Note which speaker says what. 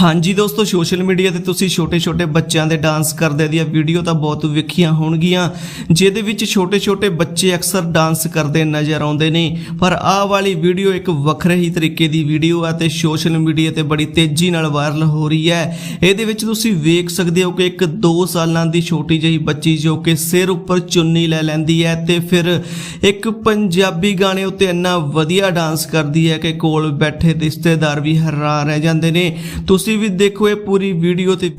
Speaker 1: ਹਾਂਜੀ ਦੋਸਤੋ, social media ਤੇ ਤੁਸੀਂ ਛੋਟੇ-ਛੋਟੇ ਬੱਚਿਆਂ ਦੇ ਡਾਂਸ ਕਰਦੇ ਦੀਆਂ ਵੀਡੀਓ ਤਾਂ ਬਹੁਤ ਵੇਖੀਆਂ ਹੋਣਗੀਆਂ, ਜਿਹਦੇ ਵਿੱਚ ਛੋਟੇ-ਛੋਟੇ ਬੱਚੇ ਅਕਸਰ ਡਾਂਸ ਕਰਦੇ ਨਜ਼ਰ ਆਉਂਦੇ ਨੇ। ਪਰ ਆਹ ਵਾਲੀ ਵੀਡੀਓ ਇੱਕ ਵੱਖਰੇ ਹੀ ਤਰੀਕੇ ਦੀ ਵੀਡੀਓ ਆ ਤੇ ਸੋਸ਼ਲ ਮੀਡੀਆ ਤੇ ਬੜੀ ਤੇਜ਼ੀ ਨਾਲ ਵਾਇਰਲ ਹੋ ਰਹੀ ਹੈ। ਇਹਦੇ ਵਿੱਚ ਤੁਸੀਂ ਵੇਖ ਸਕਦੇ ਹੋ ਕਿ ਇੱਕ 2 ਸਾਲਾਂ ਦੀ ਛੋਟੀ ਜਿਹੀ ਬੱਚੀ ਜੋ ਕਿ ਸਿਰ ਉੱਪਰ ਚੁੰਨੀ ਲੈ ਲੈਂਦੀ ਹੈ ਤੇ ਫਿਰ ਇੱਕ ਪੰਜਾਬੀ ਗਾਣੇ ਉੱਤੇ ਇੰਨਾ ਵਧੀਆ ਡਾਂਸ ਕਰਦੀ ਹੈ ਕਿ ਕੋਲ ਬੈਠੇ ਰਿਸ਼ਤੇਦਾਰ ਵੀ ਹੈਰਾਨ ਰਹਿ ਜਾਂਦੇ ਨੇ। ਤੁਸੀਂ ਵੀ ਦੇਖੋ ਇਹ ਪੂਰੀ ਵੀਡੀਓ ਤੇ।